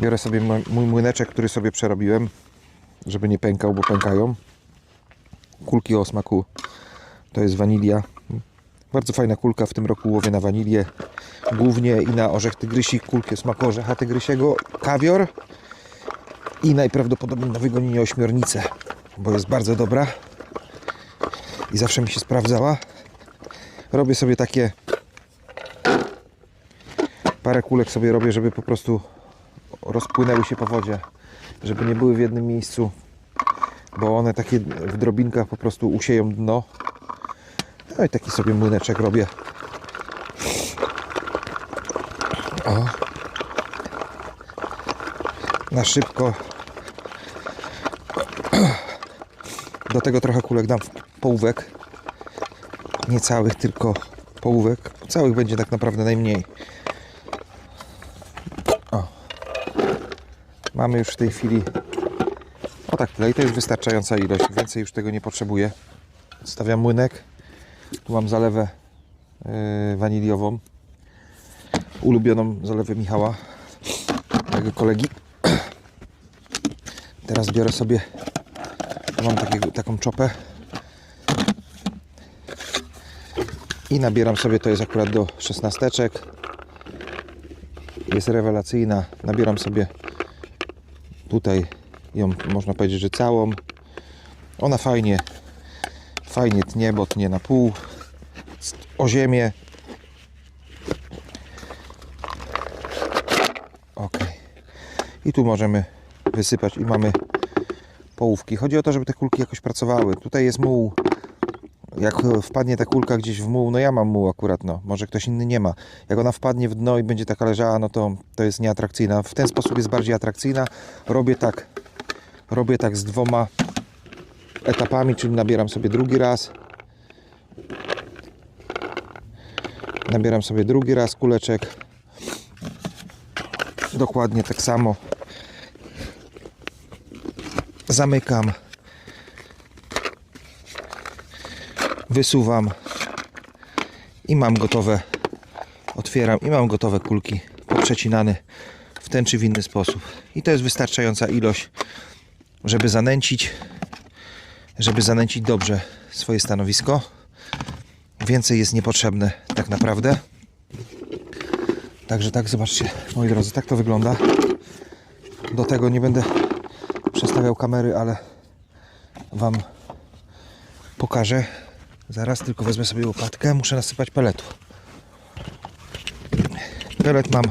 Biorę sobie mój młyneczek, który sobie przerobiłem, żeby nie pękał, bo pękają. Kulki o smaku to jest wanilia. Bardzo fajna kulka, w tym roku łowię na wanilię. Głównie i na orzech tygrysi, kulki o smaku orzecha tygrysiego, kawior i najprawdopodobniej na wygonienie ośmiornicę, bo jest bardzo dobra i zawsze mi się sprawdzała. Robię sobie takie parę kulek sobie robię, żeby po prostu rozpłynęły się po wodzie, żeby nie były w jednym miejscu, bo one takie w drobinkach po prostu usieją dno. No i taki sobie młyneczek robię. O. Na szybko. Do tego trochę kulek dam połówek. Nie całych, tylko połówek. Całych będzie tak naprawdę najmniej. Mamy już w tej chwili o tak tyle i to jest wystarczająca ilość. Więcej już tego nie potrzebuję. Stawiam młynek. Tu mam zalewę yy, waniliową. Ulubioną zalewę Michała, mojego kolegi. Teraz biorę sobie, mam taką czopę i nabieram sobie, to jest akurat do szesnasteczek. Jest rewelacyjna. Nabieram sobie tutaj ją, można powiedzieć, że całą. Ona fajnie, fajnie tnie, bo tnie na pół. O ziemię. Ok. I tu możemy wysypać i mamy połówki. Chodzi o to, żeby te kulki jakoś pracowały. Tutaj jest muł. Jak wpadnie ta kulka gdzieś w muł, no ja mam muł akurat, no. Może ktoś inny nie ma. Jak ona wpadnie w dno i będzie taka leżała, no to to jest nieatrakcyjna. W ten sposób jest bardziej atrakcyjna. Robię tak. Robię tak z dwoma etapami, czyli nabieram sobie drugi raz. Nabieram sobie drugi raz kuleczek. Dokładnie tak samo. Zamykam. Wysuwam. I mam gotowe. Otwieram i mam gotowe kulki poprzecinane w ten czy w inny sposób. I to jest wystarczająca ilość, żeby zanęcić, żeby zanęcić dobrze swoje stanowisko. Więcej jest niepotrzebne tak naprawdę. Także tak, zobaczcie, moi drodzy, tak to wygląda. Do tego nie będę przestawiał kamery, ale Wam pokażę. Zaraz tylko wezmę sobie łopatkę. Muszę nasypać peletu. Pelet mam